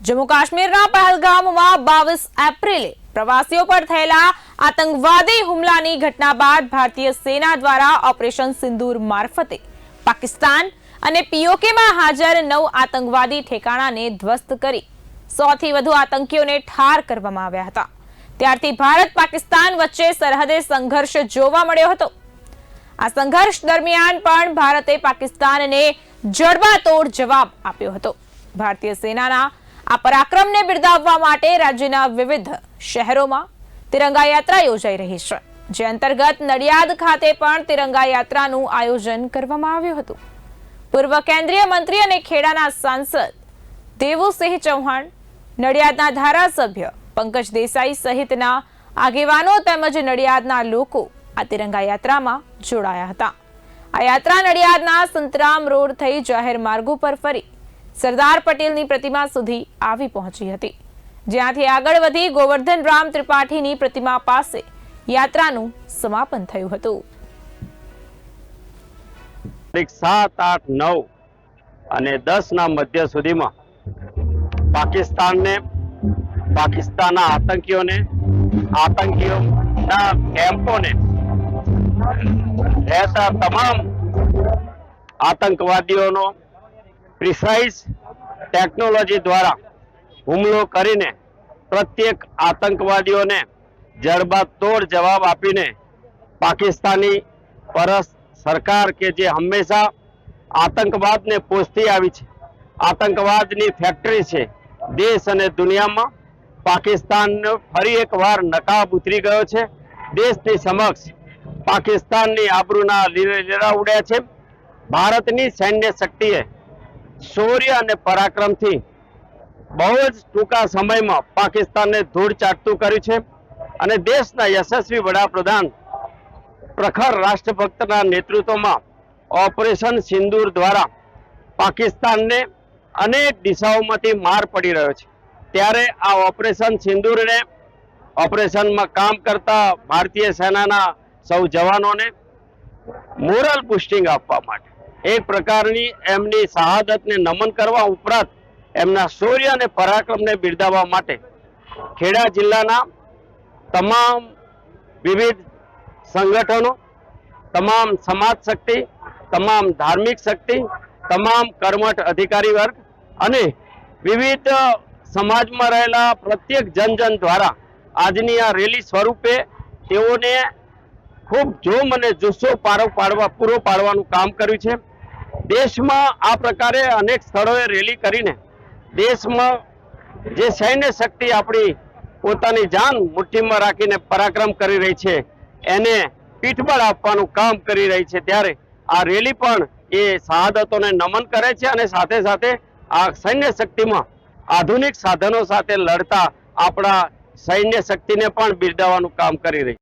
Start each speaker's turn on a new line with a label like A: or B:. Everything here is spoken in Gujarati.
A: જમ્મુ કાશ્મીરના પહેલગામમાં બાવીસ એપ્રિલે પ્રવાસીઓ પર થયેલા આતંકવાદી હુમલાની ઘટના બાદ ભારતીય સેના દ્વારા ઓપરેશન સિંદૂર મારફતે પાકિસ્તાન અને પીઓકેમાં હાજર નવ આતંકવાદી ઠેકાણાને ધ્વસ્ત કરી સોથી વધુ આતંકીઓને ઠાર કરવામાં આવ્યા હતા. ત્યારથી ભારત પાકિસ્તાન વચ્ચે સરહદે સંઘર્ષ જોવા મળ્યો હતો. આ સંઘર્ષ દરમિયાન પણ ભારતે પાકિસ્તાનને જડબાતોડ જવાબ આપ્યો હતો. ભારતીય સેનાના આ પરાક્રમને બિરદાવવા માટે રાજ્યના વિવિધ શહેરોમાં તિરંગા યાત્રા યોજાઈ રહી છે, જે અંતર્ગત નડિયાદ ખાતે પણ તિરંગા યાત્રાનું આયોજન કરવામાં આવ્યું હતું. પૂર્વ કેન્દ્રીય મંત્રી અને ખેડાના સાંસદ દેવુસિંહ ચૌહાણ, નડિયાદના ધારાસભ્ય પંકજ દેસાઈ સહિતના આગેવાનો તેમજ નડિયાદના લોકો આ તિરંગા યાત્રામાં જોડાયા હતા. આ યાત્રા નડિયાદના સંતરામ રોડ થઈ જાહેર માર્ગો પર ફરી સરદાર પટેલની પ્રતિમા સુધી આવી પહોંચી હતી. જ્યાંથી આગળ વધી ગોવર્ધન રામ ત્રિપાઠીની પ્રતિમા પાસે યાત્રાનું સમાપન થયું હતું.
B: સાત, આઠ, નવ અને દસ ના મધ્ય સુધીમાં પાકિસ્તાનને, પાકિસ્તાનના આતંકીઓને, આતંકીઓના કેમ્પોને રહેતા તમામ આતંકવાદીઓનો પ્રિસાઇઝ ટેકનોલોજી દ્વારા હુમલો કરીને પ્રત્યેક આતંકવાદીઓને જડબાતોડ જવાબ આપીને પાકિસ્તાની પરસ સરકાર કે જે હંમેશા આતંકવાદને પોષતી આવી છે. આતંકવાદની ફેક્ટરી છે. દેશ અને દુનિયામાં પાકિસ્તાન ફરી એકવાર નકાબ ઉતરી ગયો છે. દેશની સમક્ષ પાકિસ્તાનની આબરૂના લીરે લીરા ઉડ્યા છે. ભારતની સૈન્ય શક્તિએ શૌર્ય અને પરાક્રમથી બહુ જ ટૂંકા સમયમાં પાકિસ્તાનને ધૂળ ચાટતું કર્યું છે અને દેશના યશસ્વી વડાપ્રધાન પ્રખર રાષ્ટ્રભક્તના નેતૃત્વમાં ઓપરેશન સિંદૂર દ્વારા પાકિસ્તાનને અનેક દિશાઓમાંથી માર પડી રહ્યો છે. ત્યારે આ ઓપરેશન સિંદૂરને ઓપરેશનમાં કામ કરતા ભારતીય સેનાના સૌ જવાનોને મોરલ બુસ્ટિંગ આપવા માટે એક પ્રકારની એમની શહાદતને નમન કરવા ઉપરાંત એમના શૌર્ય અને પરાક્રમને બિરદાવવા માટે ખેડા જિલ્લાના તમામ વિવિધ સંગઠનો, તમામ સમાજ શક્તિ, તમામ ધાર્મિક શક્તિ, તમામ કર્મઠ અધિકારી વર્ગ અને વિવિધ સમાજમાં રહેલા પ્રત્યેક જન જન દ્વારા આજની આ રેલી સ્વરૂપે તેઓને ખૂબ જોમ અને જુસ્સો પારો પાડવા પૂરો પાડવાનું કામ કર્યું છે. દેશમાં આ પ્રકારે અનેક સ્થળોએ રેલી કરીને દેશમાં જે સૈન્ય શક્તિ આપણી પોતાની જાન મુઠ્ઠીમાં રાખીને પરાક્રમ કરી રહી છે, એને પીઠબળ આપવાનું કામ કરી રહી છે, ત્યારે આ રેલી પણ એ શહાદતોને નમન કરે છે અને સાથે સાથે આ સૈન્ય શક્તિમાં આધુનિક સાધનો સાથે લડતા આપણા સૈન્ય શક્તિને પણ બિરદાવવાનું કામ કરી રહી